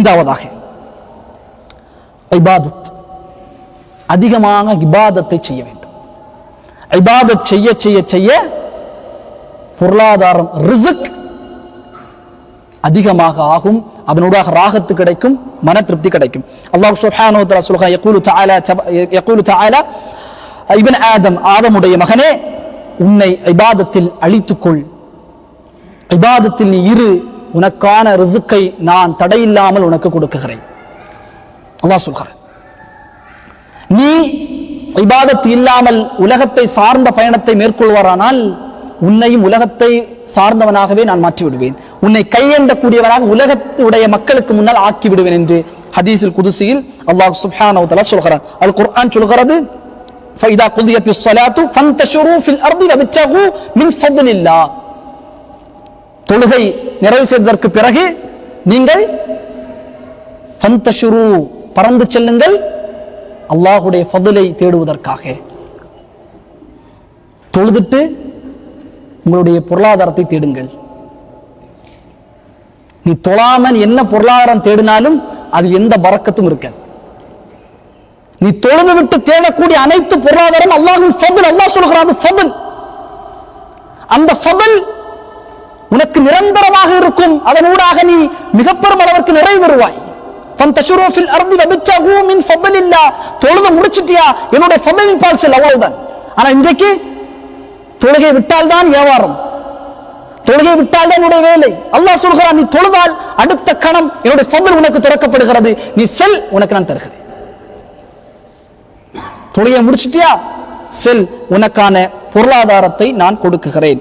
ஐந்தாவதாக இபாதத் அதிகமாக இபாதத்தை செய்ய வேண்டும். இபாதத் செய்ய செய்ய செய்ய பொருளாதாரம் ரிசுக் அதிகமாக ஆகும். அதனூடாக ராகத்து கிடைக்கும் மன திருப்தி கிடைக்கும். அல்லாஹ் சுப்ஹானஹு வ தஆலா சொல்கிறான் யகூலு தஆலா யகூலு தஆலா இப்னு ஆதம் ஆதமுடைய மகனே உன்னை இபாதத்தில் அழித்துக்கொள். இபாதத்தில் நீ இரு உனக்கான ரிசுக்கை நான் தடையில்லாமல் உனக்கு கொடுக்குகிறேன் அல்லாஹ் சொல்கிறான் நீ இபாதத் இல்லாமல் உலகத்தை சார்ந்த பயணத்தை மேற்கொள்வாரானால் உன்னையும் உலகத்தை சார்ந்தவனாகவே நான் மாற்றி விடுவேன் உன்னை கையேந்தக்கூடியவனாக உலகத்துடைய மக்களுக்கு முன்னால் ஆக்கி விடுவேன் என்று ஹதீஸில் குதுசியில் அல்லாஹ் சுப்ஹானஹு வ தஆலா சொல்கிறான் அல் குர்ஆன் சொல்கிறது فإذا قضيت الصلاة فانتشروا في الأرض وابتغوا من فضل الله தொழுகை நிறைவு செய்ததற்கு பிறகு நீங்கள் பந்தஷுரு பறந்து செல்லுங்கள். அல்லாஹுடைய ஃபதுலை தேடுவதற்காக. தொழுதுட்டு உங்களுடைய பொருளாதாரத்தை தேடுங்கள். நீ தொழாமல் என்ன பொருளாதாரம் தேடினாலும் அது எந்த பறக்கத்தும் இருக்காது. நீ தொழுது விட்டு தேடக்கூடிய அனைத்து பொருளாதாரம் அல்லாஹும் ஃபதுல் அல்லாஹ் சொல்கிறான் ஃபதுல். அந்த ஃபதுல் உனக்கு நிரந்தரமாக இருக்கும். அதன் ஊடாக நீ மிகப்பெரும் அளவிற்கு நிறைவு பெறுவாய். தொழுது முடிச்சிட்டியா? என்னுடைய ஃபதலின் பால் செல் அவ்வளவுதான். ஆனா இன்றைக்கு தொழுகை விட்டால் தான் வியாபாரம் தொழுகை விட்டால் தான் என்னுடைய வேலை. அல்லாஹ் நீ தொழுதால் அடுத்த கணம் என்னுடைய ஃபதல் உனக்கு திறக்கப்படுகிறது. நீ செல் உனக்கு நான் தருகிறேன். தொழுகை முடிச்சிட்டியா? செல் உனக்கான பொருளாதாரத்தை நான் கொடுக்குகிறேன்.